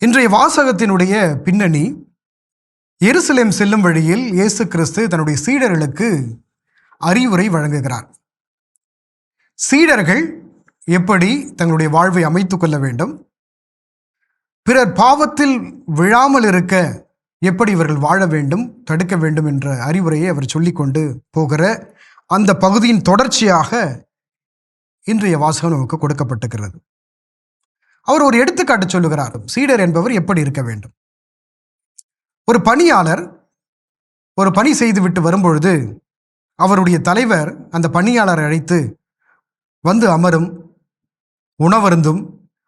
இன்றைய வாசகத்தினுடைய பின்னணி எருசலேம் செல்லும் வழியில் இயேசு கிறிஸ்து தன்னுடைய சீடர்களுக்கு அறிவுரை வழங்குகிறார். சீடர்கள் எப்படி தங்களுடைய வாழ்வை அமைத்துக் கொள்ள வேண்டும்? பிறர் பாவத்தில் விழாமல் இருக்க எப்படி இவர்கள் வாழ வேண்டும் தடுக்க வேண்டும் என்ற அறிவுரையை அவர் சொல்லிக்கொண்டு போகிற அந்த பகுதியின் தொடர்ச்சியாக இன்றைய வாசகம் நமக்கு கொடுக்கப்பட்டிருக்கிறது. அவர் ஒரு எடுத்துக்காட்டு சொல்லுகிறார். சீடர் என்பவர் எப்படி இருக்க வேண்டும்? ஒரு பணியாளர் ஒரு பணி செய்துவிட்டு வரும்பொழுது அவருடைய தலைவர் அந்த பணியாளரை அழைத்து வந்து அமரும் உணவருந்தும்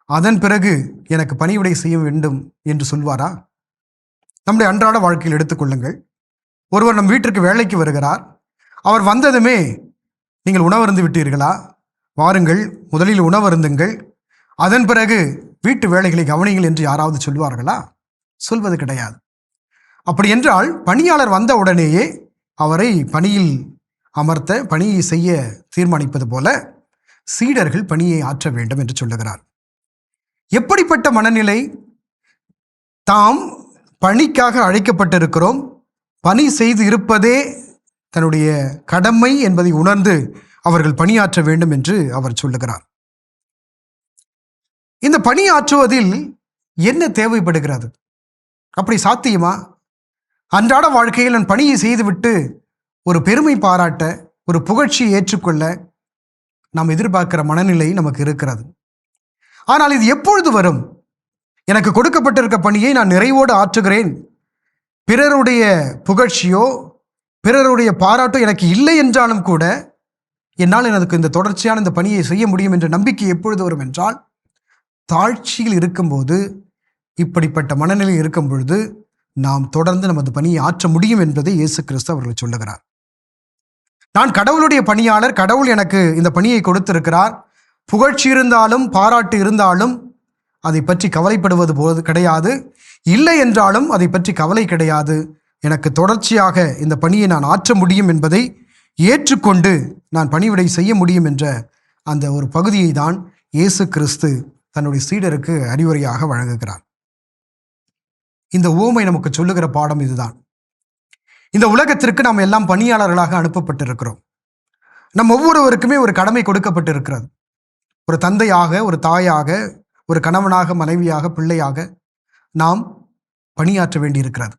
அதன் பிறகு எனக்கு பணிவிடை செய்ய வேண்டும் என்று சொல்வாரா? நம்முடைய அன்றாட வாழ்க்கையில் எடுத்துக்கொள்ளுங்கள் ஒருவர் நம் வீட்டிற்கு வேலைக்கு வருகிறார். அவர் வந்ததுமே நீங்கள் உணவருந்து விட்டீர்களா? வாருங்கள் முதலில் உணவருந்துங்கள் அதன் பிறகு வீட்டு வேலைகளை கவனிங்கள் என்று யாராவது சொல்வார்களா சொல்வது கிடையாது. அப்படி என்றால் பணியாளர் வந்த உடனேயே அவரை பணியில் அமர்த்த பணியை செய்ய தீர்மானிப்பது போல சீடர்கள் பணியை ஆற்ற வேண்டும் என்று சொல்லுகிறார். எப்படிப்பட்ட மனநிலை? தாம் பணிக்காக அழைக்கப்பட்டிருக்கிறோம். பணி செய்து இருப்பதே தன்னுடைய கடமை என்பதை உணர்ந்து அவர்கள் பணியாற்ற வேண்டும் என்று அவர் சொல்லுகிறார். இந்த பணியாற்றுவதில் என்ன தேவைப்படுகிறது? அப்படி சாத்தியமா? அன்றாட வாழ்க்கையில் நான் பணியை செய்துவிட்டு ஒரு பெருமை பாராட்ட ஒரு புகழ்ச்சியை ஏற்றுக்கொள்ள நாம் எதிர்பார்க்கிற மனநிலை நமக்கு இருக்கிறது. ஆனால் இது எப்பொழுது வரும்? எனக்கு கொடுக்கப்பட்டிருக்க பணியை நான் நிறைவோடு ஆற்றுகிறேன். பிறருடைய புகழ்ச்சியோ பிறருடைய பாராட்டோ எனக்கு இல்லை என்றாலும் கூட என்னால் எனக்கு இந்த தொடர்ச்சியான இந்த பணியை செய்ய முடியும் என்ற நம்பிக்கை எப்பொழுது வரும் என்றால் தாழ்ச்சியில் இருக்கும்போது இப்படிப்பட்ட மனநிலை இருக்கும் பொழுது நாம் தொடர்ந்து நமது பணியை ஆற்ற முடியும் என்பதை இயேசு கிறிஸ்து அவர்கள் சொல்லுகிறார். நான் கடவுளுடைய பணியாளர் கடவுள் எனக்கு இந்த பணியை கொடுத்திருக்கிறார். புகழ்ச்சி இருந்தாலும் பாராட்டு இருந்தாலும் அதை பற்றி கவலைப்படுவது போது கிடையாது. இல்லை என்றாலும் அதை பற்றி கவலை கிடையாது. எனக்கு தொடர்ச்சியாக இந்த பணியை நான் ஆற்ற முடியும் என்பதை ஏற்றுக்கொண்டு நான் பணிவிடை செய்ய முடியும் என்ற அந்த ஒரு பகுதியை தான் இயேசு கிறிஸ்து தன்னுடைய சீடருக்கு அறிவுரையாக வழங்குகிறார். இந்த ஓமை நமக்கு சொல்லுகிற பாடம் இதுதான். இந்த உலகத்திற்கு நாம் எல்லாம் பணியாளர்களாக அனுப்பப்பட்டிருக்கிறோம். நம் ஒவ்வொருவருக்குமே ஒரு கடமை கொடுக்கப்பட்டிருக்கிறது. ஒரு தந்தையாக ஒரு தாயாக ஒரு கணவனாக மனைவியாக பிள்ளையாக நாம் பணியாற்ற வேண்டியிருக்கிறது.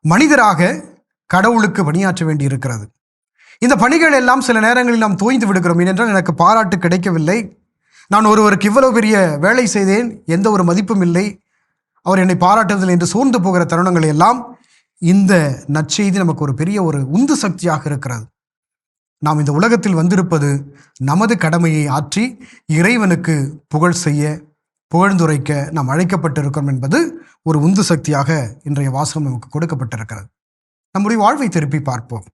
மனிதராக கடவுளுக்கு பணியாற்ற வேண்டியிருக்கிறது. இந்த பணிகள் எல்லாம் சில நேரங்களில் நாம் தோய்ந்து விடுகிறோம். ஏனென்றால் எனக்கு பாராட்டு கிடைக்கவில்லை. நான் ஒருவருக்கு இவ்வளவு பெரிய வேலை செய்தேன் எந்த ஒரு மதிப்பும் இல்லை. அவர் என்னை பாராட்டுவதில்லை என்று சோர்ந்து போகிற தருணங்கள் எல்லாம் இந்த நற்செய்தி நமக்கு ஒரு பெரிய ஒரு உந்து சக்தியாக இருக்கிறது. நாம் இந்த உலகத்தில் வந்திருப்பது நமது கடமையை ஆற்றி இறைவனுக்கு புகழ் செய்ய புகழ்ந்துரைக்க நாம் அழைக்கப்பட்டிருக்கிறோம் என்பது ஒரு உந்து சக்தியாக இன்றைய வாசகம் நமக்கு கொடுக்கப்பட்டிருக்கிறது. நம்முடைய வாழ்வை திருப்பி பார்ப்போம்.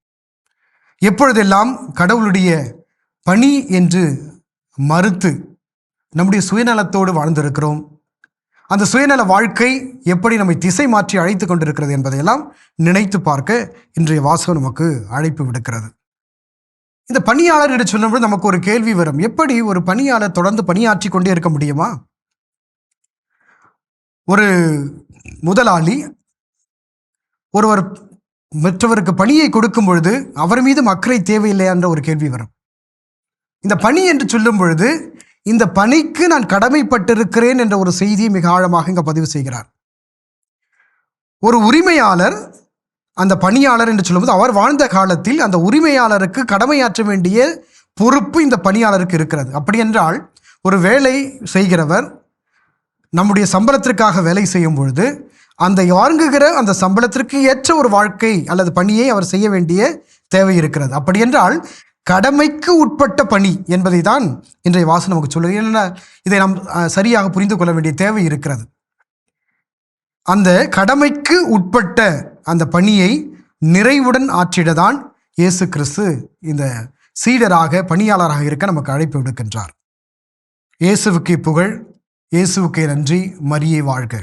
எப்பொழுதெல்லாம் கடவுளுடைய பணி என்று மறுத்து நம்முடைய சுயநலத்தோடு வாழ்ந்திருக்கிறோம். அந்த சுயநல வாழ்க்கை எப்படி நம்மை திசை மாற்றி அழைத்து கொண்டிருக்கிறது என்பதையெல்லாம் நினைத்து பார்க்க இன்றைய வாசகம் நமக்கு அழைப்பு விடுக்கிறது. இந்த பணியாளர் என்று சொல்லும்போது நமக்கு ஒரு கேள்வி வரும். எப்படி ஒரு பணியாளர் தொடர்ந்து பணியாற்றி கொண்டே இருக்க முடியுமா? ஒரு முதலாளி ஒருவர் மற்றவருக்கு பணியை கொடுக்கும் பொழுது அவர் மீது அக்கறை தேவையில்லை என்ற ஒரு கேள்வி வரும். இந்த பணி என்று சொல்லும் பொழுது இந்த பணிக்கு நான் கடமைப்பட்டிருக்கிறேன் என்ற ஒரு செய்தியை மிக ஆழமாக இங்கே பதிவு செய்கிறார். ஒரு உரிமையாளர் அந்த பணியாளர் என்று சொல்லும்போது அவர் வாழ்ந்த காலத்தில் அந்த உரிமையாளருக்கு கடமையாற்ற வேண்டிய பொறுப்பு இந்த பணியாளருக்கு இருக்கிறது. அப்படி என்றால் ஒரு வேலை செய்கிறவர் நம்முடைய சம்பளத்திற்காக வேலை செய்யும் பொழுது அந்த வாங்குகிற அந்த சம்பளத்திற்கு ஏற்ற ஒரு வாழ்க்கை அல்லது பணியை அவர் செய்ய வேண்டிய தேவை இருக்கிறது. அப்படி என்றால் கடமைக்கு உட்பட்ட பணி என்பதை தான் இன்றைய வாசம் நமக்கு சொல்லுது ஏன்னா இதை நாம் சரியாக புரிந்து கொள்ள வேண்டிய தேவை இருக்கிறது. அந்த கடமைக்கு உட்பட்ட அந்த பணியை நிறைவுடன் ஆற்றிடதான் இயேசு கிறிஸ்து இந்த சீடராக பணியாளராக இருக்க நமக்கு அழைப்பு விடுக்கின்றார். இயேசுவுக்கு புகழ் இயேசுவுக்கு நன்றி மரியை வாழ்க.